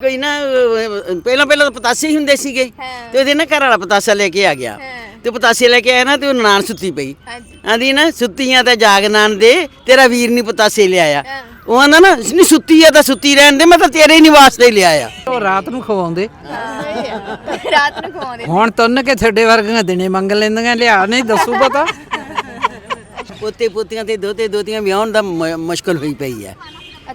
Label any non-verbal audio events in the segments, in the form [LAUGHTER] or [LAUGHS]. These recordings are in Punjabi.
ਕੋਈ ਨਾ ਅਹ, ਪਹਿਲਾਂ ਪਹਿਲਾਂ ਤਾਂ ਪਤਾਸੇ ਹੀ ਹੁੰਦੇ ਸੀਗੇ। ਹਾਂ। ਤੇ ਉਹਦੇ ਨਾ ਘਰ ਵਾਲਾ ਪਤਾਸਾ ਲੈ ਕੇ ਆ ਗਿਆ। ਹਾਂ। ਤੇ ਪਤਾਸੇ ਲੈ ਕੇ ਆਇਆ ਨਾ ਤੇ ਉਹ ਨਾਨ ਸੁੱਤੀ ਪਈ। ਹਾਂਜੀ। ਆਂਦੀ ਨਾ ਸੁੱਤੀਆਂ ਤਾਂ ਜਾਗ ਨਾਨ ਦੇ ਤੇਰਾ ਵੀਰ ਨਹੀਂ ਪਤਾਸੇ ਲਿਆਇਆ ਹਾਂ। ਉਹ ਆਂਦਾ ਨਾ ਨਹੀਂ ਸੁੱਤੀ ਆ ਤਾਂ ਸੁੱਤੀ ਰਹਿਣ ਦੇ ਮੈਂ ਤਾਂ ਤੇਰੇ ਹੀ ਨਹੀਂ ਵਾਸਤੇ ਲਿਆਇਆ ਉਹ ਰਾਤ ਨੂੰ ਖਵਾਉਂਦੇ। ਰਾਤ ਨੂੰ ਖਵਾਉਂਦੇ। ਹੁਣ ਤੁੰਨ ਕੇ ਤੁਹਾਡੇ ਵਰਗੀਆਂ ਦਿਨੇ ਮੰਗ ਲੈਂਦੀਆਂ ਲਿਆ ਨਹੀਂ ਦੱਸੂ ਪਤਾ? ਪੋਤੇ ਪੋਤੀਆਂ ਤੇ ਦੋਤੇ ਦੋਤੀਆਂ ਵਿਆਹਣ ਦਾ ਮ- ਮੁਸ਼ਕਲ ਹੋਈ ਪਈ ਹੈ।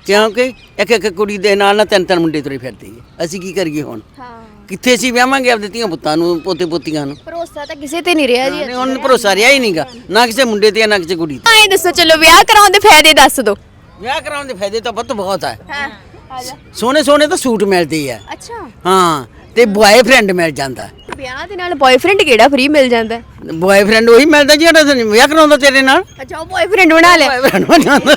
ਕਿਉਂਕਿ ਇੱਕ ਇੱਕ ਕੁੜੀ ਦੇ ਨਾਲ ਨਾ ਤਿੰਨ ਤਿੰਨ ਮੁੰਡੇ ਤੁਰੇ ਫਿਰਦੇ ਹੈ। ਅਸੀਂ ਕੀ ਕਰੀਏ ਹੁਣ? ਹਾਂ। ਕਿੱਥੇ ਅਸੀਂ ਵਿਆਹਾਂਗੇ ਆਪਦੇ ਧੀਆਂ ਪੁੱਤਾਂ ਨੂੰ ਪੋਤੇ ਪੋਤੀਆਂ ਨੂੰ? ਭਰੋਸਾ ਤਾਂ ਕਿਸੇ ਤੇ ਨਹੀਂ ਰਿਹਾ ਜੀ ਨਹੀਂ, ਹੁਣ ਭਰੋਸਾ ਰਿਹਾ ਹੀ ਨਹੀਂਗਾ। ਨਾ ਕਿਸੇ ਮੁੰਡੇ ਤੇ ਨਾ ਕਿਸੇ ਕੁੜੀ ਤੇ। ਐਂ ਦੱਸੋ ਚਲੋ ਵਿਆਹ ਕਰਾਉਣ ਦੇ ਫਾਇਦੇ ਦੱਸ ਦਿਓ। ਵਿਆਹ ਕਰਾਉਣ ਦੇ ਫਾਇਦੇ ਤਾਂ ਬਹੁਤ ਬਹੁਤ ਹੈ ਹਾਂ ਆ ਜਾ। ਸੋਹਣੇ ਸੋਹਣੇ ਤਾਂ ਸੂਟ ਮਿਲਦੇ ਆ। ਅੱਛਾ। ਹਾਂ ਤੇ ਬॉयਫ੍ਰੈਂਡ ਮਿਲ ਜਾਂਦਾ। ਵਿਆਹ ਦੇ ਨਾਲ ਬॉयਫ੍ਰੈਂਡ ਕਿਹੜਾ ਫ੍ਰੀ ਮਿਲ ਜਾਂਦਾ? ਬॉयਫ੍ਰੈਂਡ ਉਹੀ ਮਿਲਦਾ ਜਿਹੜਾ ਤੈਨੂੰ ਵਿਆਹ ਕਰਾਉਂਦਾ ਤੇਰੇ ਨਾਲ। ਅੱਛਾ ਉਹ ਬॉयਫ੍ਰੈਂਡ ਬਣਾ ਲਿਆ। ਬਣਾ ਜਾਂਦਾ।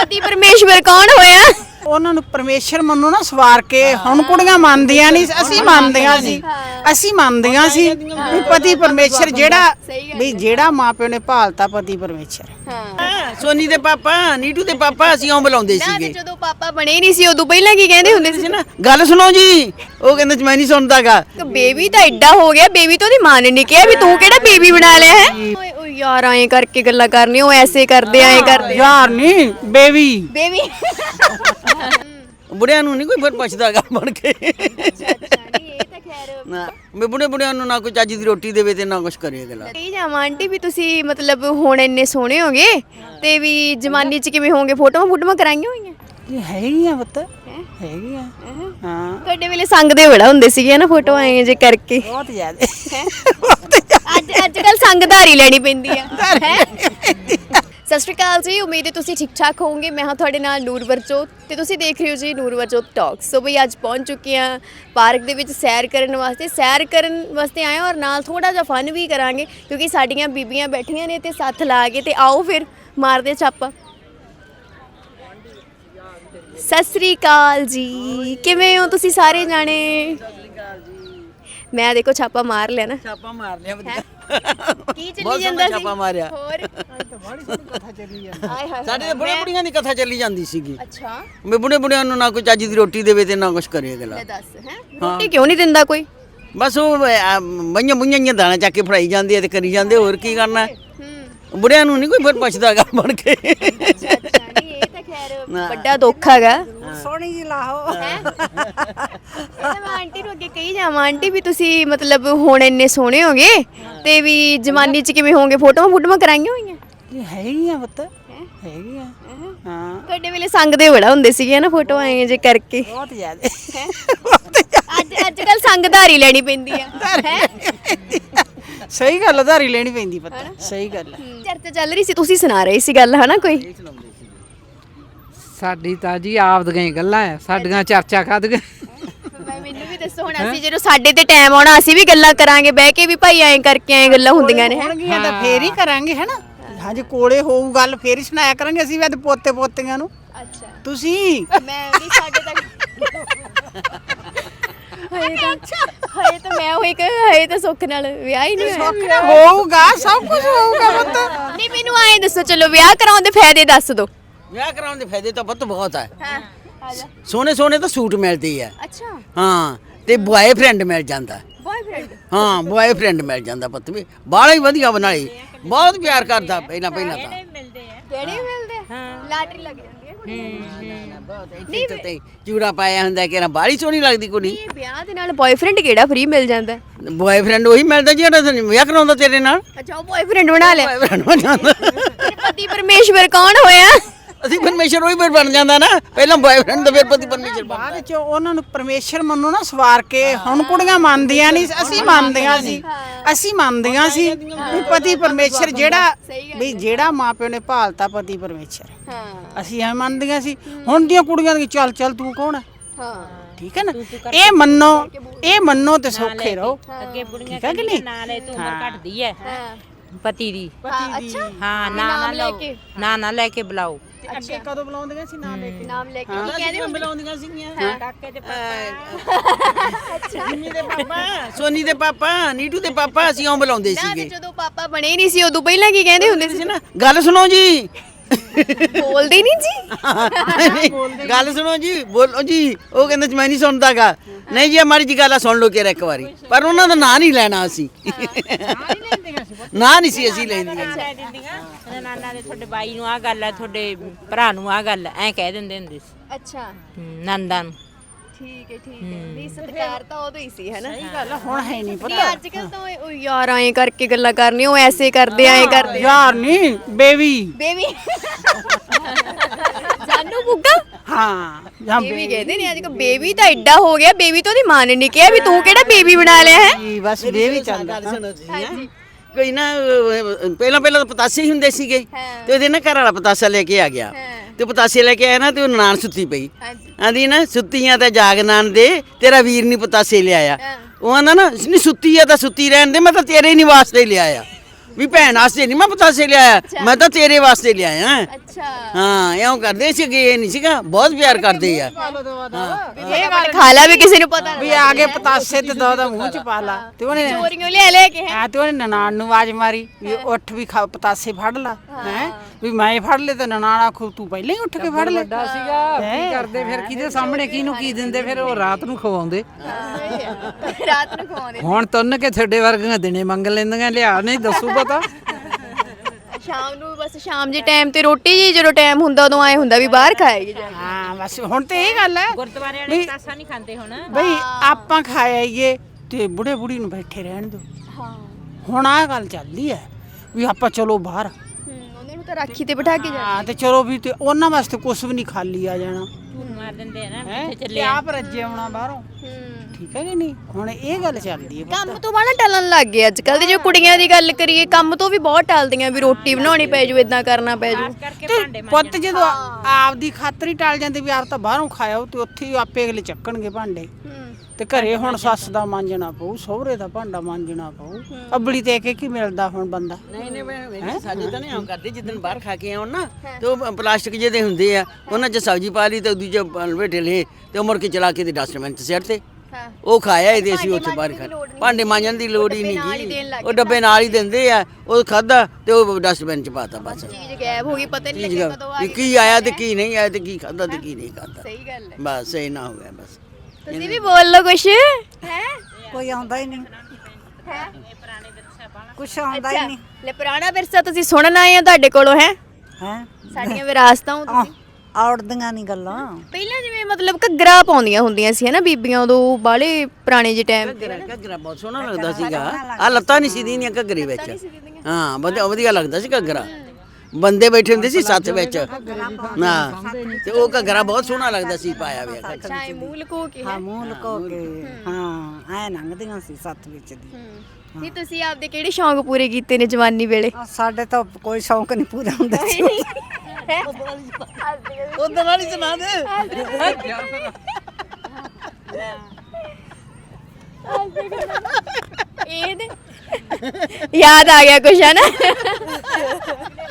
ਪਤੀ ਪਰਮੇਸ਼ਵਰ ਕੌਣ ਹੋਇਆ? ਉਹਨਾਂ ਨੂੰ ਪਰਮੇਸ਼ਰ ਮੰਨੋ ਨਾ ਸਵਾਰ ਕੇ। ਹੁਣ ਕੁੜੀਆਂ ਮੰਨਦੀਆਂ ਨਹੀਂ ਅਸੀਂ ਮੰਨਦੀਆਂ ਸੀ। ਅਸੀਂ ਮੰਨਦੀਆਂ ਸੀ ਵੀ ਪਤੀ ਪਰਮੇਸ਼ਰ ਜਿਹੜਾ ਵੀ ਜਿਹੜਾ ਮਾਪਿਓ ਨੇ ਭਾਲਤਾ ਪਤੀ ਪਰਮੇਸ਼ਰ। ਹਾਂ। ਸੋਨੀ ਦੇ ਪਾਪਾ ਨੀਟੂ ਦੇ ਪਾਪਾ ਅਸੀਂ ਉਹ ਬੁਲਾਉਂਦੇ ਸੀਗੇ। ਜਦੋਂ ਪਾਪਾ ਬਣੇ ਨਹੀਂ ਸੀ ਉਦੋਂ ਪਹਿਲਾਂ ਕੀ ਕਹਿੰਦੇ ਹੁੰਦੇ ਸੀ? ਨਾ ਗੱਲ ਸੁਣੋ ਜੀ। ਉਹ ਕਹਿੰਦੇ ਮੈਂ ਨਹੀਂ ਸੁਣਦਾਗਾ। ਬੇਬੀ ਤਾਂ ਐਡਾ ਹੋ ਗਿਆ ਬੇਬੀ ਤਾਂ ਉਹਦੀ ਮਾਂ ਨੇ ਨਹੀਂ ਕਿਹਾ ਵੀ ਤੂੰ ਕਿਹੜਾ ਬੇਬੀ ਬਣਾ ਲਿਆ ਹੈ? ਯਾਰ ਐਂ ਕਰਕੇ ਗੱਲਾਂ ਕਰਨੀ ਉਹ ਐਸੇ ਕਰਦੇ ਐਂ ਕਰਦੇ। ਯਾਰ ਨਹੀਂ ਬੇਬੀ ਬੇਬੀ ਬੁੜਿਆਂ ਨੂੰ ਨਹੀਂ ਕੋਈ ਫਿਰ ਪੁੱਛਦਾਗਾ ਬਣ ਕੇ। ਅੱਛਾ ਨਹੀਂ ਇਹ ਤਾਂ ਖੈਰ। ਨਾ ਮੈਂ ਬੁੜੇ ਬੁੜਿਆਂ ਨੂੰ ਨਾ ਕੋਈ ਚੱਜ ਦੀ ਰੋਟੀ ਦੇਵੇ ਤੇ ਨਾ ਕੁਝ ਕਰੇ ਅਗਲਾ। ਕਹੀ ਜਾਵਾਂ ਆਂਟੀ ਵੀ ਤੁਸੀਂ ਮਤਲਬ ਹੁਣ ਇੰਨੇ ਸੋਹਣੇ ਹੋਗੇ ਤੇ ਵੀ ਜਮਾਨੀ ਚ ਕਿਵੇਂ ਹੋਗੇ ਫੋਟੋਆਂ ਫੋਟੋਆਂ ਕਰਾਈਆਂ ਹੋਈਆਂ? ਇਹ ਹੈਗੀਆਂ ਪੁੱਤ। ਹੈਗੀਆਂ ਹਾਂ। ਤੁਹਾਡੇ ਵੇਲੇ ਸੰਗਦੇ ਬੜਾ ਹੁੰਦੇ ਸੀਗੇ ਨਾ ਫੋਟੋ ਐਂ ਜੇ ਕਰਕੇ। ਬਹੁਤ ਜ਼ਿਆਦਾ। ਅੱਜ ਅੱਜ ਕੱਲ ਸੰਗਧਾਰੀ ਲੈਣੀ ਪੈਂਦੀ ਆ। ਹੈਂ? ਸਤਿ ਸ਼੍ਰੀ ਅਕਾਲ ਜੀ ਉਮੀਦ ਹੈ ਤੁਸੀਂ ਠੀਕ ਠਾਕ ਹੋਵੋਗੇ। ਮੈਂ ਹਾਂ ਤੁਹਾਡੇ ਨਾਲ ਨੂਰ ਵਰਜੋਤ ਤੇ ਤੁਸੀਂ ਦੇਖ ਰਹੇ ਹੋ ਜੀ ਨੂਰ ਵਰਜੋਤ ਟਾਕ ਸੋ ਬਈ ਅੱਜ ਪਹੁੰਚ ਚੁੱਕੇ ਹਾਂ ਪਾਰਕ ਦੇ ਵਿੱਚ ਸੈਰ ਕਰਨ ਵਾਸਤੇ। ਸੈਰ ਕਰਨ ਵਾਸਤੇ ਆਏ ਹਾਂ ਔਰ ਨਾਲ ਥੋੜਾ ਜਿਹਾ ਫਨ ਵੀ ਕਰਾਂਗੇ ਕਿਉਂਕਿ ਸਾਡੀਆਂ ਬੀਬੀਆਂ ਬੈਠੀਆਂ ਨੇ ਤੇ ਸੱਥ ਲਾ ਕੇ ਤੇ ਆਓ ਫਿਰ ਮਾਰਦੇ ਛਾਪਾ। ਸਤਿ ਸ਼੍ਰੀ ਅਕਾਲ ਜੀ। ਕਿਵੇਂ ਹੋ ਤੁਸੀਂ ਸਾਰੇ ਜਾਣੇ? ਮੈਂ ਦੇਖੋ ਛਾਪਾ ਮਾਰ ਲਿਆ ਨਾ। ਛਾਪਾ ਮਾਰ ਲਿਆ ਵਧੀਆ। ਕੀ ਚੱਲੀ ਬਹੁਤ ਜਾਂਦਾ ਸੋਹਣਾ ਸੀ? ਛਾਪਾ ਮਾਰਿਆ। ਹੋਰ? ਆਏ ਹਾਏ ਸਾਡੇ ਤੇ ਬੁੜੇ ਬੁੜੀਆਂ ਦੀ ਕਥਾ ਚੱਲੀ ਜਾਂਦੀ ਸੀਗੀ। ਅੱਛਾ। ਮੈਂ ਬੁੜੇ ਬੁੜਿਆਂ ਨੂੰ ਨਾ ਕੋਈ ਚੱਜ ਦੀ ਰੋਟੀ ਦੇਵੇ ਤੇ ਨਾ ਕੁਝ ਕਰੇ ਅਗਲਾ। ਲੈ ਦੱਸ ਹੈ? ਰੋਟੀ ਕਿਉਂ ਨਹੀਂ ਦਿੰਦਾ ਕੋਈ? ਬਸ ਉਹ ਬੰਨਿਆ ਬੁੰਨਿਆ ਜਿਹੀਆਂ ਦਾਣਾ ਚੱਕ ਕੇ ਫੜਾਈ ਜਾਂਦੇ ਆ ਤੇ ਕਰੀ ਜਾਂਦੇ ਹੋਰ ਕੀ ਕਰਨਾ? ਹੂੰ। ਬੁੜਿਆਂ ਨੂੰ ਨਹੀਂ ਕੋਈ ਫਿਰ ਪੁੱਛਦਾਗਾ ਬਣ ਕੇ ਅੱਛਾ ਅੱਛਾ ਨਹੀਂ ਇਹ ਤਾਂ ਖੈਰ ਵੱਡਾ ਦੁੱਖ ਹੈਗਾ। ਸੋਹਣੀ ਜੀ ਲਾਹੋ ਇਹ ਮੈਂ ਆਂਟੀ ਨੂੰ ਅੱਗੇ ਕਹੀ ਜਾਵਾਂ। ਆਂਟੀ ਵੀ ਤੁਸੀਂ ਮਤਲਬ ਹੁਣ ਇੰਨੇ ਸੋਹਣੇ ਹੋਗੇ ਤੇ ਵੀ ਜਮਾਨੀ ਚ ਕਿਵੇਂ ਹੋਗੇ ਫੋਟੋਆਂ ਫੋਟੋਆਂ ਕਰਾਈਆਂ ਹੋਈਆਂ? ਇਹ ਹੈਗੀਆਂ ਪੁੱਤ। ਹੈਗੀਆਂ। ਹਾਂ? ਤੁਹਾਡੇ ਵੇਲੇ ਸੰਗਦੇ ਬੜਾ ਹੁੰਦੇ ਸੀਗੇ ਨਾ ਫੋਟੋ ਐਂ ਜੇ ਕਰਕੇ। ਬਹੁਤ ਜ਼ਿਆਦਾ। ਅੱਜ ਅੱਜ ਕੱਲ ਸੰਗਧਾਰੀ ਲੈਣੀ ਪੈਂਦੀ ਆ। ਹੈ? ਸਹੀ ਗੱਲ ਧਾਰੀ ਲੈਣੀ ਪੈਂਦੀ ਪੁੱਤ। ਸਹੀ ਗੱਲ। ਚਰਚਾ ਚੱਲ ਰਹੀ ਸੀ ਤੁਸੀਂ ਸੁਣਾ ਰਹੇ ਸੀ ਗੱਲ ਹਨਾ ਕੋਈ? ਸਾਡੀ ਤਾਂ ਜੀ ਆਪਦੀਆਂ ਹੀ ਗੱਲਾਂ ਐ ਸਾਡੀਆਂ ਚਰਚਾ ਕਾਦੀਆਂ ਮੈਂ ਮੈਨੂੰ ਵੀ ਦੱਸੋ ਹੁਣ ਅਸੀਂ ਜਦੋਂ ਸਾਡੇ ਤੇ ਟਾਈਮ ਆਉਣਾ ਅਸੀਂ ਵੀ ਗੱਲਾਂ ਕਰਾਂਗੇ ਬਹਿ ਕੇ ਵੀ ਭਾਈ ਐਂ ਕਰਕੇ ਐਂ ਗੱਲਾਂ ਹੁੰਦੀਆਂ ਨੇ। ਹੋਣਗੀਆਂ ਤਾਂ ਫੇਰ ਹੀ ਕਰਾਂਗੇ ਹੈਨਾ? ਹਾਂਜੀ ਕੋਲੇ ਹੋਊ ਗੱਲ ਫੇਰ ਹੀ ਸੁਣਾਇਆ ਕਰਾਂਗੇ ਅਸੀਂ ਵੀ ਅੱਜ ਪੋਤੇ ਪੋਤੀਆਂ ਨੂੰ। ਅੱਛਾ। ਤੁਸੀਂ? ਮੈਂ ਵੀ ਸਾਡੇ ਤੱਕ ਹਏ ਤਾਂ ਹਏ ਤਾਂ ਮੈਂ ਹੋਈ ਕਿ ਹਏ ਤਾਂ ਸੁੱਖ ਨਾਲ ਵਿਆਹ ਹੀ ਨਹੀਂ ਹੋਇਆ। ਹੋਊਗਾ ਸਭ ਕੁਝ ਹੋਊਗਾ ਪੁੱਤ। ਨਹੀਂ ਮੈਨੂੰ ਐਂ ਦੱਸੋ ਚਲੋ ਵਿਆਹ ਕਰਾਉਣ ਦੇ ਫਾਇਦੇ ਦੱਸ ਦਿਓ। ਵਿਆਹ कराने ਦੇ ਫਾਇਦੇ ਤਾਂ ਬਹੁਤ ਬਹੁਤ ਆ। ਜਾ। ਸੋਹਣੇ ਸੋਹਣੇ ਤਾਂ ਸੂਟ ਮਿਲਦੇ ਆ। ਹਾਂ ਤੇ ਬॉयਫ੍ਰੈਂਡ ਮਿਲ ਜਾਂਦਾ। ਬॉयਫ੍ਰੈਂਡ ਹਾਂ ਬॉयਫ੍ਰੈਂਡ ਮਿਲ ਜਾਂਦਾ ਪੁੱਤ ਵੀ। ਬਾਹਲਾ ਹੀ ਵਧੀਆ ਬਣਾਈ। ਬਹੁਤ ਪਿਆਰ ਕਰਦਾ ਪਹਿਲਾਂ ਪਹਿਲਾਂ ਤਾਂ। ਮਿਲਦੇ ਮਿਲਦੇ ਲਾਟਰੀ ਲੱਗ ਪਾਇਆ ਹੁੰਦਾ ਸੋਹਣੀ ਲੱਗਦੀ ਕੁੜੀ। ਇਹ ਵਿਆਹ ਮਿਲਦਾ ਵਿਆਹ ਕਰਾਉਂਦਾ ਤੇਰੇ ਨਾਲ। ਅਸੀਂ ਪਰਮੇਸ਼ਰ ਉਹੀ ਫਿਰ ਬਣ ਜਾਂਦਾ ਨਾ। ਪਹਿਲਾਂ ਬॉयਫ੍ਰੈਂਡ ਤਾਂ ਫਿਰ ਪਤੀ ਪਰਮੇਸ਼ਰ ਬਣਦਾ। ਬਾਅਦ ਚ ਉਹਨਾਂ ਨੂੰ ਪਰਮੇਸ਼ਰ ਮੰਨੋ ਨਾ ਸਵਾਰ ਕੇ। ਹੁਣ ਕੁੜੀਆਂ ਮੰਨਦੀਆਂ ਨਹੀਂ ਅਸੀਂ ਮੰਨਦੀਆਂ ਸੀ। ਅਸੀਂ ਮੰਨਦੀਆਂ ਸੀ ਵੀ ਪਤੀ ਪਰਮੇਸ਼ਰ ਜਿਹੜਾ ਵੀ ਜਿਹੜਾ ਮਾਪਿਓ ਨੇ ਭਾਲਤਾ ਪਤੀ ਪਰਮੇਸ਼ਰ। ਹਾਂ। ਅਸੀਂ ਐ ਮੰਨਦੀਆਂ ਸੀ। ਹੁਣ ਦੀਆਂ ਕੁੜੀਆਂ ਦੀ ਚੱਲ ਚੱਲ ਤੂੰ ਕੌਣ ਹੈ ਹਾਂ। ਠੀਕ ਹੈ ਨਾ? ਇਹ ਮੰਨੋ ਇਹ ਮੰਨੋ ਤੇ ਸੌਖੇ ਰਹੋ। ਅੱਗੇ ਬੁੜੀਆਂ ਠੀਕ ਹੈ ਕਿ ਨਹੀਂ? ਨਾਲੇ ਤੋਂ ਉਮਰ ਘਟਦੀ ਹੈ। ਹਾਂ ਪਤੀ ਦੀ। ਹਾਂ ਅੱਛਾ। ਹਾਂ ਨਾ ਨਾ ਲੈ ਲਓ। ਕੇ। ਨਾ ਨਾ ਲੈ ਕੇ ਬੁਲਾਓ। ਅੱਗੇ ਕਦੋਂ ਬੁਲਾਉਂਦੀਆਂ ਸੀ? ਨਾ ਲੈ ਕੇ। ਨਾਮ ਲੈ ਕੇ। ਕੀ ਕਹਿੰਦੇ ਹੁੰਦੇ? ਬੁਲਾਉਂਦੀਆਂ ਸੀਗੀਆਂ। ਕਾਕੇ ਦੇ ਸਿੰਮੀ [LAUGHS] ਦੇ ਪਾਪਾ ਸੋਨੀ ਦੇ ਪਾਪਾ ਨੀਟੂ ਦੇ ਪਾਪਾ ਅਸੀਂ ਉਹ ਬੁਲਾਉਂਦੇ ਨਾ ਤੇ ਸੀਗੇ। ਜਦੋਂ ਪਾਪਾ ਬਣੇ ਨਹੀਂ ਸੀ ਉਦੋਂ ਪਹਿਲਾਂ ਕੀ ਕਹਿੰਦੇ ਹੁੰਦੇ ਸੀ? ਸੀ ਨਾ ਗੱਲ ਸੁਣੋ ਜੀ। ਬੋਲਦੀ ਨਹੀਂ ਜੀ? ਗੱਲ ਸੁਣੋ ਜੀ ਬੋਲੋ ਜੀ ਉਹ ਕਹਿੰਦੇ ਜੀ ਮੈਂ ਨਹੀਂ ਸੁਣਦਾਗਾ। ਨਹੀਂ ਜੀ ਹਮਾਰੀ ਜੀ ਗੱਲ ਆ, ਸੁਣ ਲਓ ਕਿਰਾ ਇੱਕ ਵਾਰੀ। ਪਰ ਉਹਨਾਂ ਦਾ ਨਾਂ ਨਹੀਂ ਲੈਣਾ ਅਸੀਂ। ਨਾਂ ਨਹੀਂ ਸੀ ਅਸੀਂ ਲੈਂਦੀਆਂ। ਲੈ ਦਿੰਦੀਆਂ। ਨਾਨਾ ਦੇ ਤੁਹਾਡੇ ਬਾਈ ਨੂੰ ਆ ਗੱਲ ਹੈ ਤੁਹਾਡੇ ਭਰਾ ਨੂੰ ਆ ਗੱਲ ਐ ਕਹਿ ਦਿੰਦੇ ਹੁੰਦੇ ਸੀ। ਅੱਛਾ। ਹੂੰ, ਨੰਦਾਂ ਨੂੰ। ਠੀਕ ਹੈ ਠੀਕ ਹੈ। ਵੀ ਸਤਿਕਾਰ ਤਾਂ ਉਦੋਂ ਹੀ ਸੀ ਹੈਨਾ ਸਹੀ ਗੱਲ ਆ, ਹੁਣ ਹੈ ਨਹੀਂ ਨਹੀਂ ਅੱਜ ਕੱਲ ਤਾਂ ਉਹ- ਉਹ ਯਾਰ ਐਂ ਕਰਕੇ ਗੱਲਾਂ ਕਰਨੀ ਉਹ ਐਸੇ ਕਰਦੇ ਐਂ ਕਰਦੇ। ਯਾਰ ਨਹੀਂ ਬੇਬੀ ਬੇਬੀ ਜਾਨੂ ਬੁੱਗਾ? ਹਾਂ ਜਾਂ ਬੇਬੀ ਕਹਿੰਦੇ ਨੇ ਅੱਜ ਕੱਲ ਬੇਬੀ ਤਾਂ ਐਡਾ ਹੋ ਗਿਆ ਬੇਬੀ ਤਾਂ ਉਹਦੀ ਮਾਂ ਨੇ ਨਹੀਂ ਕਿਹਾ ਵੀ ਤੂੰ ਕਿਹੜਾ ਬੇਬੀ ਬਣਾ ਲਿਆ ਹੈ? ਬਸ ਬੇਬੀ ਚੱਲਦਾ। ਗੱਲ ਸੁਣੋ ਤੁਸੀਂ ਹੈਂ। ਕੋਈ ਨਾ ਅਹ, ਪਹਿਲਾਂ ਪਹਿਲਾਂ ਤਾਂ ਪਤਾਸੇ ਹੀ ਹੁੰਦੇ ਸੀਗੇ। ਤੇ ਉਹਦੇ ਨਾ ਘਰ ਵਾਲਾ ਪਤਾਸਾ ਲੈ ਕੇ ਆ ਗਿਆ। ਤੇ ਪਤਾਸੇ ਲੈ ਕੇ ਆਇਆ ਨਾ ਤੇ ਉਹ ਨਾਨ ਸੁੱਤੀ ਪਈ। ਹਾਂਜੀ। ਆਂਦੀ ਨਾ ਸੁੱਤੀਆਂ ਤਾਂ ਜਾਗ ਨਾਨ ਦੇ ਤੇਰਾ ਵੀਰ ਨਹੀਂ ਪਤਾਸੇ ਲਿਆਇਆ। ਹਾਂ। ਉਹ ਆਂਦਾ ਨਾ ਨਹੀਂ ਸੁੱਤੀ ਆ ਤਾਂ ਸੁੱਤੀ ਰਹਿਣ ਦੇ ਮੈਂ ਤਾਂ ਤੇਰੇ ਨਹੀਂ ਵਾਸਤੇ ਲਿਆਇਆ। ਵੀ ਭੈਣ ਵਾਸਤੇ ਨਹੀਂ ਮੈਂ ਪਤਾਸੇ ਲਿਆਇਆ ਮੈਂ ਤਾਂ ਤੇਰੇ ਵਾਸਤੇ ਲਿਆਇਆ। ਅੱਛਾ। ਹਾਂ ਇਉਂ ਕਰਦੇ ਸੀਗੇ ਇਹ ਨਹੀਂ ਸੀਗਾ ਬਹੁਤ ਪਿਆਰ ਕਰਦੇ ਆ। ਇਹ ਗੱਲ ਖਾ ਲਾ ਵੀ ਕਿਸੇ ਨੂੰ ਪਤਾ ਵੀ ਆ ਕੇ ਪਤਾਸੇ ਤੇ ਦੋ ਦਾ ਮੂੰਹ ਚ ਪਾ ਲਾ। ਤੇ ਉਹਨੇ ਚੋਰੀਆਂ ਲੈ ਲੈ ਕੇ ਹੈ। ਆ ਤੇ ਉਹਨੇ ਨਨਾਣ ਨੂੰ ਆਵਾਜ਼ ਮਾਰੀ ਵੀ ਉੱਠ ਵੀ ਖਾ ਪਤਾਸੇ ਫੜ ਲਾ ਹੈ। ਵੀ ਮੈਂ ਫੜ ਲਏ ਤੇ ਨਨਾਣ ਆਖੂ ਤੂੰ ਪਹਿਲਾਂ ਹੀ ਉੱਠ ਕੇ ਫੜ ਲੈ ਵੱਡਾ ਸੀਗਾ ਕੀ ਕਰਦੇ ਫਿਰ ਕਿਹਦੇ ਸਾਹਮਣੇ ਕਿਹਨੂੰ ਕੀ ਦਿੰਦੇ ਫਿਰ ਉਹ ਰਾਤ ਨੂੰ ਖਵਾਉਂਦੇ। ਰਾਤ ਨੂੰ ਖਵਾਉਂਦੇ। ਹੁਣ ਤੁੰਨ ਕੇ ਤੁਹਾਡੇ ਵਰਗੀਆਂ ਦਿਨੇ ਮੰਗ ਲੈਂਦੀਆਂ ਲਿਆ ਨਹੀਂ ਦੱਸੂ ਪਤਾ। ਸ਼ਾਮ ਨੂੰ ਬਸ ਸ਼ਾਮ ਦੇ ਟਾਈਮ ਤੇ ਰੋਟੀ ਜੀ ਜਦੋਂ ਟਾਈਮ ਹੁੰਦਾ ਉਦੋਂ ਆਏ ਹੁੰਦਾ ਵੀ ਬਾਹਰ ਖਾਏਗੀ ਜਾ। ਕੇ। ਹਾਂ ਬਸ ਹੁਣ ਤੇ ਇਹ ਗੱਲ ਹੈ ਗੁਰਦੁਆਰੇ ਵਾਲੇ ਤਾਸਾ ਨਹੀਂ ਖਾਂਦੇ ਹੁਣ। ਬਈ ਆਪਾਂ ਖਾਇਆਈਏ ਤੇ ਬੁੜੇ ਬੁੜੀ ਨੂੰ ਬੈਠੇ ਰਹਿਣ ਦਿਓ। ਹਾਂ। ਹੁਣ ਆਹ ਗੱਲ ਚੱਲਦੀ ਹੈ ਵੀ ਆਪਾਂ ਚਲੋ ਬਾਹਰ ਨੂੰ ਤਾਂ ਰਾਖੀ ਤੇ ਬਿਠਾ ਕੇ ਜਾ ਹਾਂ ਤੇ ਚਲੋ ਵੀ ਤੇ ਉਹਨਾਂ ਵਾਸਤੇ ਕੁਝ ਵੀ ਨਹੀਂ ਖਾਲੀ ਆ ਜਾਣਾ। ਮਾਰ ਦਿੰਦੇ ਆ ਨਾ ਹੈ? ਕਿੱਥੇ ਤੇ ਚੱਲੇ ਆਪ ਰੱਜੇ ਆਉਣਾ ਬਾਹਰੋਂ। ਹੂੰ। ਠੀਕ ਹੈ ਕਿ ਨਹੀਂ? ਹੁਣ ਇਹ ਗੱਲ ਚੱਲਦੀ ਹੈ ਕੰਮ ਤੋਂ ਬਾਹਲਾ ਟਲਣ ਲੱਗ ਗਏ ਅੱਜ ਕੱਲ ਦੇ ਜੇ ਕੁੜੀਆਂ ਦੀ ਗੱਲ ਕਰੀਏ ਕੰਮ ਤੋਂ ਵੀ ਬਹੁਤ ਟਲਦੀਆਂ ਵੀ ਰੋਟੀ ਬਣਾਉਣੀ ਪੈ ਜੂ ਇਦਾਂ ਕਰਨਾ ਪੈ ਜੂ। ਕਰਕੇ ਭਾਂਡੇ ਪੁੱਤ ਜਦੋਂ ਆਪਦੀ ਖਾਤਰ ਹੀ ਟਲ ਜਾਂਦੇ ਵੀ ਆਪ ਤਾਂ ਬਾਹਰੋਂ ਖਾਇਓ ਤੇ ਉੱਥੇ ਹੀ ਆਪੇ ਅਗਲੇ ਚੱਕਣਗੇ ਭਾਂਡੇ। ਹੂੰ। ਤੇ ਘਰੇ ਹੁਣ ਸੱਸ ਦਾ ਮਾਂਜਣਾ ਪਊ ਸਹੁਰੇ ਦਾ ਭਾਂਡਾ ਮਾਂਜਣਾ ਪਊ। ਅੱਬਲੀ ਤੇ ਇੱਕ ਹੀ ਮਿਲਦਾ ਹੁਣ ਬੰਦਾ। ਨਹੀਂ ਨਹੀਂ ਮੈਂ ਸਾਡੇ ਤਾਂ ਨਹੀਂ ਆਉਂ ਕਰਦੇ ਜਿੱਦਣ ਬਾਹਰ ਖਾ ਕੇ ਆਉਣ ਨਾ ਤੇ ਉਹ ਪਲਾਸਟਿਕ ਜਿਹੇ ਦੇ ਹੁੰਦੇ ਆ ਉਹਨਾਂ 'ਚ ਸਬਜ਼ੀ ਪਾ ਲਈ ਤੇ ਦੂਜੇ ਲਵੇਟੇ ਲਏ ਤੇ ਉਹ ਮੁੜ ਕੇ ਚਲਾ ਕੇ ਤੇ ਡਸਟਬਿਨ 'ਚ ਸਿੱਟ ਤੇ। ਹਾਂ। ਉਹ ਖਾਇਆ ਇਹਦੇ ਅਸੀਂ ਉੱਥੇ ਬਾਹਰ ਖਾ ਭਾਂਡੇ ਮਾਂਜਣ ਦੀ ਲੋੜ ਹੀ ਨਹੀਂ ਜੀ। ਉਹ ਡੱਬੇ ਨਾਲ ਹੀ ਦਿੰਦੇ ਆ ਉਹ ਖਾਦਾ ਤੇ ਉਹ ਡਸਟਬਿਨ 'ਚ ਪਾਤਾ ਬਸ। ਚੀਜ਼ ਗਾਇਬ ਹੋ ਗਈ ਪਤਾ ਨਹੀਂ ਲੱਗਿਆ ਕਦੋਂ ਆ ਵੀ ਗਈ। ਕੀ ਆਇਆ ਤੇ ਕੀ ਨਹੀਂ ਆਇਆ ਤੇ ਕੀ ਖਾਦਾ ਤੇ ਕੀ ਨਹੀਂ ਖਾਦਾ ਸਹੀ ਗੱਲ ਹੈ। ਬਸ ਇਹ ਨਾ ਹੋ ਗਿਆ ਬਸ। ਤੁਸੀਂ ਵੀ ਬੋਲ ਲਓ ਕੁਛ। ਹੈ? ਕੋਈ ਆਉਂਦਾ ਹੀ ਨਹੀਂ। ਹੈ? ਕੁਛ ਆਉਂਦਾ ਹੀ ਨਹੀਂ। ਲੈ ਪੁਰਾਣਾ ਵਿਰਸਾ ਤੁਸੀਂ ਸੁਣਨ ਆਏ ਆ ਤੁਹਾਡੇ ਕੋਲੋਂ ਹੈ? ਹੈ? ਸਾਡੀਆਂ ਵਿਰਾਸਤਾਂ ਹੋ ਤੁਸੀਂ? ਆਉੜਦੀਆਂ ਨਹੀਂ ਗੱਲਾਂ। ਪਹਿਲਾਂ ਜਿਵੇਂ ਮਤਲਬ ਘੱਗਰਾ ਪਾਉਂਦੀਆਂ ਹੁੰਦੀਆਂ ਸੀ ਹਨਾ ਬੀਬੀਆਂ ਉਦੋਂ ਬਾਲੇ ਪੁਰਾਣੇ ਜਿਹੇ ਟਾਈਮ ਤੇ ਘੱਗਰਾ ਘੱਗਰਾ ਬਹੁਤ ਸੋਹਣਾ ਲੱਗਦਾ ਸੀਗਾ। ਆ ਲੱਤਾਂ ਨਹੀਂ ਸੀ ਦੀਆਂ ਘੱਗਰੇ ਵਿੱਚ। ਹਾਂ ਵਧੀਆ ਵਧੀਆ ਲੱਗਦਾ ਸੀ ਘੱਗਰਾ। ਬੰਦੇ ਬੈਠੇ ਹੁੰਦੇ ਸੀ ਸੱਤ ਵਿੱਚ। ਹਾਂ। ਤੇ ਉਹ ਘੱਗਰਾ ਬਹੁਤ ਸੋਹਣਾ ਲੱਗਦਾ ਸੀ ਪਾਇਆ ਹੋਇਆ ਘੱਗਰਾ। ਚਾਹੇ ਮੂੰਹ ਲਕੋ ਕੇ ਹਾਂ ਮੂੰਹ ਲੁਕੋ ਕੇ। ਹਾਂ ਐ ਲੰਘਦੀਆਂ ਸੀ ਸੱਤ ਵਿੱਚ ਦੀ। ਹੂੰ। ਨਹੀਂ ਤੁਸੀਂ ਆਪਦੇ ਕਿਹੜੇ ਸ਼ੌਂਕ ਪੂਰੇ ਕੀਤੇ ਨੇ ਜਵਾਨੀ ਵੇਲੇ? ਸਾਡੇ ਤਾਂ ਕੋਈ ਸ਼ੌਂਕ ਨਹੀਂ ਪੂਰਾ ਹੁੰਦਾ ਸੀ। ਉਧਰ ਵਾਲੀ ਸੁਣਾ ਦੇ ਇਹ ਤੇ ਯਾਦ ਆ ਗਿਆ ਕੁਛ ਹੈ ਨਾ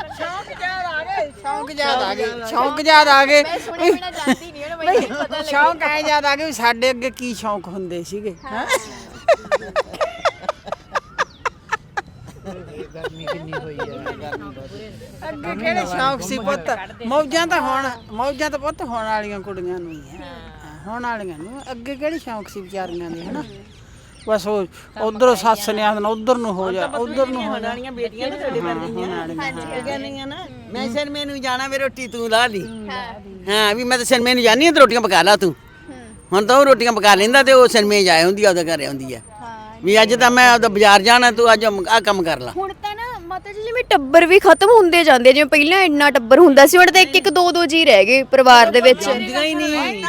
ਸ਼ੌਂਕ ਯਾਦ ਆ ਗਏ ਸ਼ੌਂਕ ਯਾਦ ਆ ਗਏ ਸ਼ੌਂਕ ਯਾਦ ਆ ਗਏ। ਮੈਂ ਸੁਣੇ ਬਿਨਾ ਜਾਂਦੀ ਨਹੀਂ ਹੁਣ ਮੈਨੂੰ ਪਤਾ ਲੱਗ ਸ਼ੌਂਕ ਐ ਯਾਦ ਆ ਗਏ ਵੀ ਸਾਡੇ ਅੱਗੇ ਕੀ ਸ਼ੌਂਕ ਹੁੰਦੇ ਸੀਗੇ ਹੈਂ? ਅੱਗੇ ਕਿਹੜੇ ਸ਼ੌਂਕ ਸੀ ਪੁੱਤ? ਮੌਜਾਂ ਤਾਂ ਹੁਣ ਮੌਜਾਂ ਤਾਂ ਪੁੱਤ ਹੋਣ ਵਾਲੀਆਂ ਕੁੜੀਆਂ ਨੂੰ ਹੀ ਹੈ। ਹਾਂ, ਹੋਣ ਵਾਲੀਆਂ ਨੂੰ। ਅੱਗੇ ਕਿਹੜੇ ਸ਼ੌਂਕ ਸੀ ਵਿਚਾਰੀਆਂ ਦੇ ਹਨਾ? ਬਸ ਉਹ ਉਧਰੋਂ ਸੱਸ ਨੇ ਆਖਣਾ ਉਧਰ ਨੂੰ ਹੋ ਜਾ ਉਧਰ ਨੂੰ ਹੋ ਜਾ। ਵਾਲੀਆਂ ਬੇਟੀਆਂ ਨੇ ਤੁਹਾਡੇ ਬੰਦੀਆਂ ਕਹਿੰਦੀਆਂ ਨਾ ਮੈਂ ਸਿਨਮੇ ਨੂੰ ਜਾਣਾ ਵੇ ਰੋਟੀ ਤੂੰ ਲਾ ਲਈ। ਹਾਂ। ਵੀ ਮੈਂ ਤਾਂ ਸਿਨਮੇ ਨੂੰ ਜਾਣੀ ਆ ਤੇ ਰੋਟੀਆਂ ਪਕਾ ਲਾ ਤੂੰ। ਹੁਣ ਤਾਂ ਉਹ ਰੋਟੀਆਂ ਪਕਾ ਲੈਂਦਾ ਤੇ ਉਹ ਸਿਨਮੇ ਜਾਏ ਹੁੰਦੀ ਆ ਉਹਦੇ ਘਰੇ ਹੁੰਦੀ ਆ। ਵੀ ਅੱਜ ਤਾਂ ਮੈਂ ਉਹਦਾ ਬਾਜ਼ਾਰ ਜਾਣਾ ਤੂੰ ਅੱਜ ਆ ਕੰਮ ਕਰ ਲਾ। ਹੁਣ ਤਾਂ ਨਾ ਮਾਤਾ ਜੀ ਜਿਵੇਂ ਟੱਬਰ ਵੀ ਖਤਮ ਹੁੰਦੇ ਜਾਂਦੇ ਆ, ਜਿਵੇਂ ਪਹਿਲਾਂ ਇੰਨਾ ਟੱਬਰ ਹੁੰਦਾ ਸੀ ਹੁਣ ਤਾਂ ਇੱਕ ਇੱਕ ਦੋ ਦੋ ਜੀ ਰਹਿ ਗਏ ਪਰਿਵਾਰ ਦੇ ਵਿੱਚ। ਜੰਮਦੀਆਂ ਹੀ ਨਹੀਂ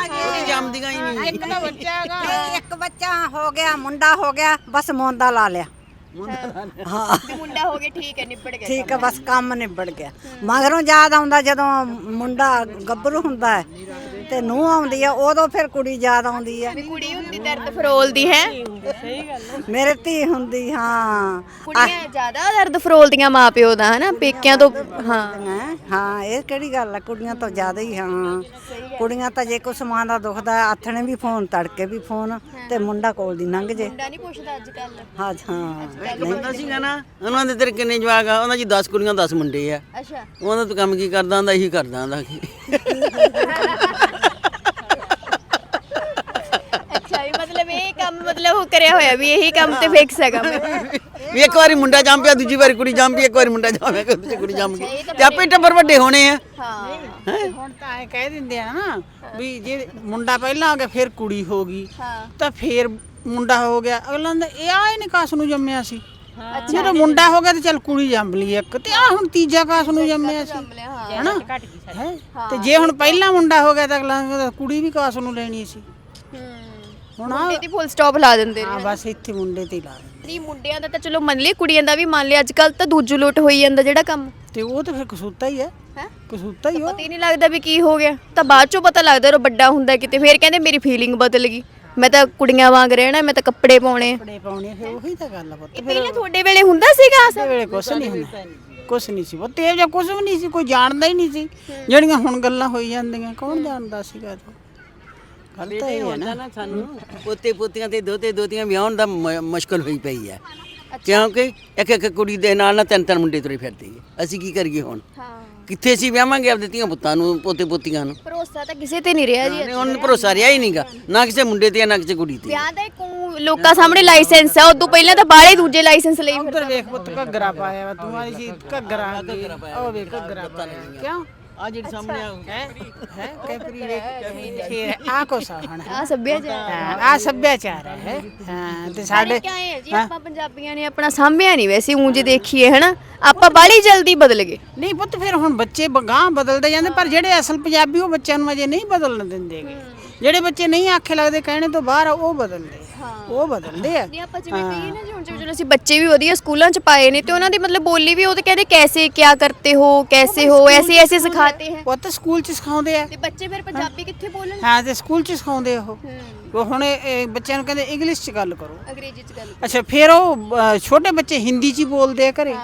ਜੰਮਦੀਆਂ ਹੀ ਨਹੀਂ। ਇੱਕ ਤਾਂ ਬੱਚਾ ਹੈਗਾ। ਇੱਕ ਬੱਚਾ ਹੋ ਗਿਆ ਮੁੰਡਾ ਹੋ ਗਿਆ ਬਸ ਮੋਂਦਾ ਲਾ ਲਿਆ। ਹਾਂ। ਵੀ ਮੁੰਡਾ ਹੋ ਗਿਆ ਠੀਕ ਹੈ ਨਿਬੜ ਗਿਆ ਠੀਕ ਹੈ ਬਸ ਕੰਮ ਨਿਬੜ ਗਿਆ। ਮਗਰੋਂ ਯਾਦ ਆਉਂਦਾ ਜਦੋਂ ਮੁੰਡਾ ਗੱਭਰੂ ਹੁੰਦਾ ਹੈ। ਤੇ ਨੂੰ ਆਉਂਦੀ ਆ ਉਦੋਂ ਫਿਰ ਕੁੜੀ ਯਾਦ ਆਉਂਦੀ ਆ। ਵੀ ਕੁੜੀ ਹੁੰਦੀ ਦਰਦ ਫਰੋਲਦੀ ਹੈ? ਮੇਰੇ ਧੀ ਹੁੰਦੀ ਹਾਂ। ਕੁੜੀਆਂ ਜ਼ਿਆਦਾ ਦਰਦ ਫਰੋਲਦੀਆਂ ਮਾਪਿਓ ਦਾ ਹਨਾ? ਪੇਕਿਆਂ ਤੋਂ ਹਾਂ। ਹੈਂ? ਹਾਂ ਇਹ ਕਿਹੜੀ ਗੱਲ ਆ? ਕੁੜੀਆਂ ਤੋਂ ਜ਼ਿਆਦਾ ਹੀ ਹਾਂ। ਕੁੜੀਆਂ ਤਾਂ ਜੇ ਕੁਛ ਮਾਂ ਦਾ ਦੁਖਦਾ ਆਥਣੇ ਵੀ ਫੋਨ ਤੜਕੇ ਵੀ ਫੋਨ ਤੇ ਮੁੰਡਾ ਕੋਲ ਦੀ ਲੰਘ ਜੇ। ਮੁੰਡਾ ਨਹੀਂ ਪੁੱਛਦਾ ਅੱਜ ਕੱਲ ਹਾਂ ਹਾਂ ਇੱਕ ਬੰਦਾ ਸੀਗਾ ਨਾ ਉਹਨਾਂ ਦੇ ਤੇਰੇ ਕਿੰਨੇ ਜਵਾਕ ਆ? ਉਹਨਾਂ ਜੀ 10 ਕੁੜੀਆਂ 10 ਮੁੰਡੇ ਆ। ਅੱਛਾ। ਉਹਨਾਂ ਤੋਂ ਕੰਮ ਕੀ ਕਰਦਾ ਹੁੰਦਾ ਇਹੀ ਕਰਦਾ ਹੁੰਦਾ [LAUGHS] ਅੱਛਾ ਵੀ ਮਤਲਬ ਇਹ ਕੰਮ ਮਤਲਬ ਉਹ ਕਰਿਆ ਹੋਇਆ ਵੀ ਇਹੀ ਕੰਮ ਤੇ ਫਿਕਸ ਹੈਗਾ ਮੈਂ। ਵੀ ਇੱਕ ਵਾਰੀ ਮੁੰਡਾ ਜੰਮ ਪਿਆ ਦੂਜੀ ਵਾਰੀ ਕੁੜੀ ਜੰਮ ਪਈ ਇੱਕ ਵਾਰੀ ਮੁੰਡਾ ਜੰਮ ਪਿਆ ਦੂਜੀ ਕੁੜੀ ਜੰਮ ਗਈ। ਤੇ ਆਪੇ ਟੱਬਰ ਵੱਡੇ ਹੋਣੇ ਆ। ਹਾਂ। ਹੁਣ ਤਾਂ ਐ ਕਹਿ ਦਿੰਦੇ ਆ ਨਾ ਵੀ ਜੇ ਮੁੰਡਾ ਪਹਿਲਾਂ ਹੋ ਗਿਆ ਫਿਰ ਕੁੜੀ ਹੋ ਗਈ। ਹਾਂ। ਤਾਂ ਫਿਰ ਮੁੰਡਾ ਹੋ ਗਿਆ। ਅਗਲਾ ਕਹਿੰਦਾ ਇਹ ਆ ਇਹਨੇ ਕਾਸ ਨੂੰ ਜੰਮਿਆ ਸੀ? ਜਦੋਂ ਮੁੰਡਾ ਹੋ ਗਿਆ ਤੇ ਚੱਲ ਕੁੜੀ ਜੰਮ ਲਈ ਇੱਕ। ਤੇ ਆ ਹੁਣ ਤੀਜਾ ਕਾਸ ਨੂੰ ਜੰਮਿਆ ਸੀ। ਹਨਾ? ਹੈਂ? ਤੇ ਜੇ ਹੁਣ ਪਹਿਲਾ ਮੁੰਡਾ ਹੋ ਗਿਆ ਤਾਂ ਅਗਲਾ ਕਹਿੰਦਾ ਕੁੜੀ ਵੀ ਕਾਸ ਨੂੰ ਲੈਣੀ ਸੀ। ਹੁਣ ਆ ਮੁੰਡੇ ਦੀ ਫੁੱਲ ਸਟਾਪ ਲਾ ਦਿੰਦੇ ਨੇ। ਹਾਂ, ਬਸ ਇੱਥੇ ਮੁੰਡੇ ਤੇ ਹੀ ਲਾ ਦਿੰਦੇ ਨਹੀਂ ਮੁੰਡਿਆਂ ਦਾ ਤਾਂ ਚਲੋ ਮੰਨ ਲਈ ਕੁੜੀਆਂ ਦਾ ਵੀ ਮੰਨ ਲਿਆ ਅੱਜ ਕੱਲ ਤਾਂ ਦੂਜੂ ਲੋਟ ਹੋਈ ਜਾਂਦਾ ਜਿਹੜਾ ਕੰਮ। ਤੇ ਉਹ ਤਾਂ ਫਿਰ ਕਸੂਤਾ ਹੀ ਹੈ। ਹੈ? ਕਸੂਤਾ ਹੀ ਉਹ। ਪਤਾ ਹੀ ਨਹੀਂ ਲੱਗਦਾ ਵੀ ਕੀ ਹੋ ਗਿਆ। ਤਾਂ ਬਾਅਦ ਚੋਂ ਪਤਾ ਲੱਗਦਾ ਉਹ ਵੱਡਾ ਹੁੰਦਾ ਕਿਤੇ ਫੇਰ ਕਹਿੰਦੇ ਮੇਰੀ ਫੀਲਿੰਗ ਬਦਲ ਗਈ। ਮੈਂ ਤਾਂ ਕੁੜੀਆਂ ਵਾਂਗ ਰਹਿਣਾ ਮੈਂ ਤਾਂ ਕੱਪੜੇ ਪਾਉਣੇ। ਕੱਪੜੇ ਪਾਉਣੇ ਫਿਰ ਉਹੀ ਤਾਂ ਗੱਲ ਆ ਪੁੱਤ। ਇਹ ਪਹਿਲਾਂ ਤੁਹਾਡੇ ਵੇਲੇ ਹੁੰਦਾ ਸੀਗਾ ਕਿਸੇ ਵੇਲੇ ਕੁਛ ਨਹੀਂ ਹੁੰਦਾ। ਕੁਛ ਨਹੀਂ ਸੀ ਪੁੱਤ ਇਹ ਜਾਂ ਕੁਛ ਵੀ ਨਹੀਂ ਸੀ ਕੋਈ ਜਾਣਦਾ ਹੀ ਨਹੀਂ ਸੀ। ਜਿਹੜੀਆਂ ਹੁਣ ਗੱਲਾਂ ਹੋਈ ਜਾਂਦੀਆਂ ਕੌਣ ਜਾਣਦਾ ਸੀਗਾ ਇਹ ਗੱਲ ਤਾਂ ਇਹ ਹੈ ਨਾ। ਨਾ ਸਾਨੂੰ ਪੋਤੇ ਪੋਤੀਆਂ ਤੇ ਦੋਤੇ ਦੋਤੀਆਂ ਵਿਆਹਣ ਦਾ ਮੁਸ਼ਕਲ ਹੋਈ ਪਈ ਹੈ। ਕਿਉਂਕਿ ਇੱਕ ਇੱਕ ਕੁੜੀ ਦੇ ਨਾਲ ਨਾ ਤਿੰਨ ਤਿੰਨ ਮੁੰਡੇ ਤੁਰੇ ਫਿਰਦੇ ਆ ਅਸੀਂ ਕੀ ਕਰੀਏ ਹੁਣ? ਹਾਂ। ਕਿੱਥੇ ਅਸੀਂ ਵਿਆਹਾਂਗੇ ਆਪਦੇ ਧੀਆਂ ਪੁੱਤਾਂ ਨੂੰ ਪੋਤੇ ਪੋਤੀਆਂ ਨੂੰ? ਭਰੋਸਾ ਤਾਂ ਕਿਸੇ ਤੇ ਨਹੀਂ ਰਿਹਾ ਜੀ ਨਹੀਂ, ਹੁਣ ਭਰੋਸਾ ਰਿਹਾ ਹੀ ਨਹੀਂਗਾ। ਨਾ ਕਿਸੇ ਮੁੰਡੇ ਤੇ ਨਾ ਕਿਸੇ ਕੁੜੀ ਤੇ। ਵਿਆਹ ਦਾ ਇੱਕ ਲੋਕਾਂ ਸਾਹਮਣੇ ਲਾਇਸੈਂਸ ਆ ਉਦੋਂ ਪਹਿਲਾਂ ਤਾਂ ਬਾਹਲੇ ਦੂਜੇ ਲਾਇਸੈਂਸ ਲਈ ਫਿਰਦੇ ਉਧਰ ਵੇਖ ਪੁੱਤ ਘੱਗਰਾ ਪਾਇਆ ਵਾ। ਤੂੰ ਆਈ ਸੀ ਘੱਗਰਾ ਉਹ ਵੇਖ ਘੱਗਰਾ ਕਿਉਂ? ਆ ਜਿਹੜੀ ਸਾਹਮਣੇ ਆ ਹੈ? ਹੈ? ਕੈਪਰੀ ਫੇਰ ਆ ਕੋ। ਸਾਹਣ ਆ ਸੱਭਿਆਚਾਰ ਆ ਸੱਭਿਆਚਾਰ ਹੈ ਹਾਂ? ਤੇ ਸਾਡੇ ਕਿਆ ਹੈ ਜੀ? ਆਪਾਂ ਪੰਜਾਬੀਆਂ ਨੇ ਆਪਣਾ ਸਾਂਭਿਆ ਨਹੀਂ ਵੈਸੇ ਊਂ ਜੇ ਦੇਖੀਏ ਹਨਾ? ਆਪਾਂ ਬਾਹਲੀ ਜਲਦੀ ਬਦਲ ਗਏ। ਨਹੀਂ ਪੁੱਤ ਫਿਰ ਹੁਣ ਬੱਚੇ ਗਾਂ ਬਦਲਦੇ ਜਾਂਦੇ ਪਰ ਜਿਹੜੇ ਅਸਲ ਪੰਜਾਬੀ ਉਹ ਬੱਚਿਆਂ ਨੂੰ ਅਜੇ ਨਹੀਂ ਬਦਲਣ ਦਿੰਦੇਗੇ ਜਿਹੜੇ ਬੱਚੇ ਨਹੀਂ ਆਖੇ ਲੱਗਦੇ ਕਹਿਣੇ ਤੋਂ ਬਾਹਰ ਆ, ਉਹ ਬਦਲਦੇ। ਉਹ ਬਦਲਦੇ ਆ। ਨਹੀਂ ਆਪਾਂ ਜਿਵੇਂ ਕਹੀਏ ਨਾ ਜੀ ਹੁਣ ਜਿਵੇਂ ਚਲੋ ਅਸੀਂ ਬੱਚੇ ਵੀ ਵਧੀਆ ਸਕੂਲਾਂ ਚ ਪਾਏ ਨੇ ਤੇ ਉਹਨਾਂ ਦੀ ਮਤਲਬ ਬੋਲੀ ਵੀ ਉਹ ਤੇ ਕਹਿੰਦੇ ਕੈਸੇ ਕਿਆ ਕਰਤੇ ਹੋ ਕੈਸੇ ਹੋ ਐਸੇ ਐਸੇ ਸਿਖਾਤੇ ਹੈ। ਪੁੱਤ ਸਕੂਲ ਚ ਸਿਖਾਉਂਦੇ ਆ। ਤੇ ਬੱਚੇ ਫਿਰ ਪੰਜਾਬੀ ਕਿੱਥੇ ਬੋਲਣ ਹਾਂ ਤੇ ਸਕੂਲ ਚ ਸਿਖਾਉਂਦੇ ਉਹ। ਉਹ ਹੁਣ ਇਹ- ਬੱਚਿਆਂ ਨੂੰ ਕਹਿੰਦੇ ਇੰਗਲਿਸ਼ ਚ ਗੱਲ ਕਰੋ। ਅੰਗਰੇਜ਼ੀ ਚ ਗੱਲ ਅੱਛਾ ਫਿਰ ਉਹ ਅ, ਛੋਟੇ ਬੱਚੇ ਹਿੰਦੀ ਚ ਹੀ ਬੋਲਦੇ ਆ ਘਰੇ?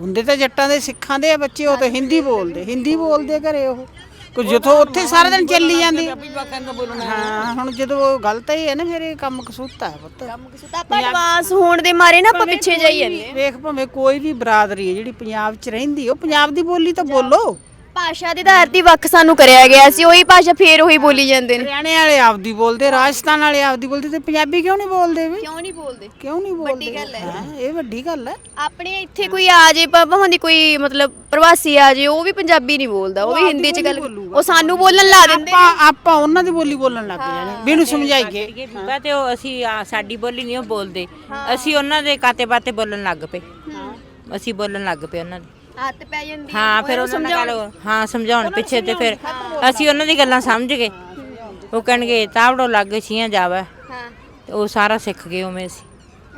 ਹੁੰਦੇ ਤਾਂ ਜੱਟਾਂ ਦੇ ਸਿੱਖਾਂ ਦੇ ਆ ਬੱਚੇ ਉਹ ਤਾਂ ਹਿੰਦੀ ਬੋਲਦੇ। ਹਿੰਦੀ ਬੋਲਦੇ ਘਰੇ ਉਹ। ਕੁਝ ਜਿੱਥੋਂ ਉੱਥੇ ਸਾਰਾ ਦਿਨ ਚੱਲੀ ਜਾਂਦੀ। ਹਾਂ। ਹੁਣ ਜਦੋਂ ਉਹ ਗਲਤ ਹੀ ਹੈ ਨਾ ਫਿਰ ਇਹ ਕੰਮ ਕਸੂਤਾ ਹੈ ਪੁੱਤ। ਕੰਮ ਆਪਾਂ ਐਡਵਾਂਸ ਹੋਣ ਦੇ ਮਾਰੇ ਨਾ ਆਪਾਂ ਪਿੱਛੇ ਜਾਈ ਜਾਂਦੇ। ਵੇਖ ਭਾਵੇਂ ਕੋਈ ਵੀ ਬਰਾਦਰੀ ਹੈ ਜਿਹੜੀ ਪੰਜਾਬ 'ਚ ਰਹਿੰਦੀ ਉਹ ਪੰਜਾਬ ਦੀ ਬੋਲੀ ਤਾਂ ਬੋਲੋ। ਭਾਸ਼ਾ ਦੇ ਆਧਾਰ ਤੇ ਵੱਖ ਸਾਨੂੰ ਕਰਿਆ ਗਿਆ ਸੀ ਉਹੀ ਭਾਸ਼ਾ ਫੇਰ ਉਹੀ ਬੋਲੀ ਜਾਂਦੇ ਨੇ। ਹਰਿਆਣੇ ਵਾਲੇ ਆਪਦੀ ਬੋਲਦੇ ਰਾਜਸਥਾਨ ਵਾਲੇ ਆਪਦੀ ਬੋਲਦੇ ਤੇ ਪੰਜਾਬੀ ਕਿਉਂ ਨਹੀਂ ਬੋਲਦੇ ਵੀ? ਕਿਉਂ ਨਹੀਂ ਬੋਲਦੇ? ਕਿਉਂ ਨਹੀਂ ਬੋਲਦੇ? ਵੱਡੀ ਗੱਲ ਹੈ। ਹਾਂ, ਇਹ ਵੱਡੀ ਗੱਲ ਹੈ। ਆਪਣੇ ਇੱਥੇ ਕੋਈ ਆ ਜੇ ਭਾਵੇਂ ਦੀ ਕੋਈ ਮਤਲਬ ਪ੍ਰਵਾਸੀ ਆ ਜੇ ਉਹ ਵੀ ਪੰਜਾਬੀ ਨਹੀਂ ਬੋਲਦਾ ਉਹ ਵੀ ਹਿੰਦੀ ਚ ਗੱਲ ਉਹ ਸਾਨੂੰ ਬੋਲਣ ਲਾ ਦਿੰਦੇ ਨੇ। ਆਪਾਂ ਆਪਾਂ ਉਹਨਾਂ ਦੀ ਬੋਲੀ ਬੋਲਣ ਲੱਗ ਜਾਣੇ ਵੀ ਇਹਨੂੰ ਸਮਝਾਈਏ ਇਹ ਬੀਬਾ ਤੇ ਉਹ ਅਸੀਂ ਆ, ਸਾਡੀ ਬੋਲੀ ਨਹੀਂ ਉਹ ਬੋਲਦੇ। ਅਸੀਂ ਉਹਨਾਂ ਦੇ ਕਾਤੇ ਬਾਤੇ ਬੋਲਣ ਲੱਗ ਪਏ। ਅਸੀਂ ਬੋਲਣ ਲੱਗ ਪਏ ਉਹਨਾਂ ਦੀ ਹੱਥ ਪੈ ਜਾਂਦੀ ਹਾਂ ਫਿਰ ਉਹਨਾਂ ਨਾਲ ਗੱਲ ਹਾਂ ਸਮਝਾਉਣ ਪਿੱਛੇ ਤੇ ਫਿਰ ਅਸੀਂ ਉਹਨਾਂ ਦੀ ਗੱਲਾਂ ਸਮਝ ਗਏ ਉਹ ਕਹਿਣਗੇ ਤਾਵੜੋ ਲੱਗ ਛੀਆਂ ਜਾਵੇ ਹਾਂ ਤੇ ਉਹ ਸਾਰਾ ਸਿੱਖ ਗਏ ਉਵੇਂ ਅਸੀਂ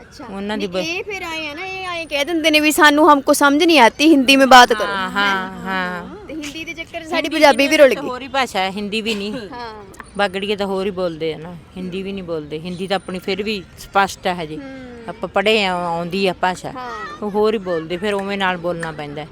अच्छा ਉਹਨਾਂ ਦੀ नहीं, ये फिर आए हैं ना ये आए कह ਦਿੰਦੇ ਨੇ ਵੀ ਸਾਨੂੰ हमको समझ नहीं आती हिंदी में बात करो ਹਾਂ ਹਾਂ ਹਾਂ ਤੇ ਹਿੰਦੀ ਦੇ ਚੱਕਰ 'ਚ ਸਾਡੀ ਪੰਜਾਬੀ ਵੀ ਰੁਲ ਤਾਂ ਗਈ ਹੋਰ ਹੀ ਭਾਸ਼ਾ ਹੈ ਹਿੰਦੀ ਵੀ ਨਹੀਂ ਹਾਂ ਬਾਗੜੀਏ ਤਾਂ ਹੋਰ ਹੀ ਬੋਲਦੇ ਆ ਨਾ ਹਿੰਦੀ ਵੀ ਨਹੀਂ ਬੋਲਦੇ ਹਿੰਦੀ ਤਾਂ ਆਪਣੀ ਫਿਰ ਵੀ ਸਪਸ਼ਟ ਹੈ ਹਜੇ ਆਪਾਂ ਪੜ੍ਹੇ ਆ ਆਉਂਦੀ ਆ ਭਾਸ਼ਾ ਹਾਂ ਉਹ ਹੋਰ ਹੀ ਬੋਲਦੇ ਫਿਰ ਉਵੇਂ ਨਾਲ ਬੋਲਣਾ ਪੈਂਦਾ ਹੈ।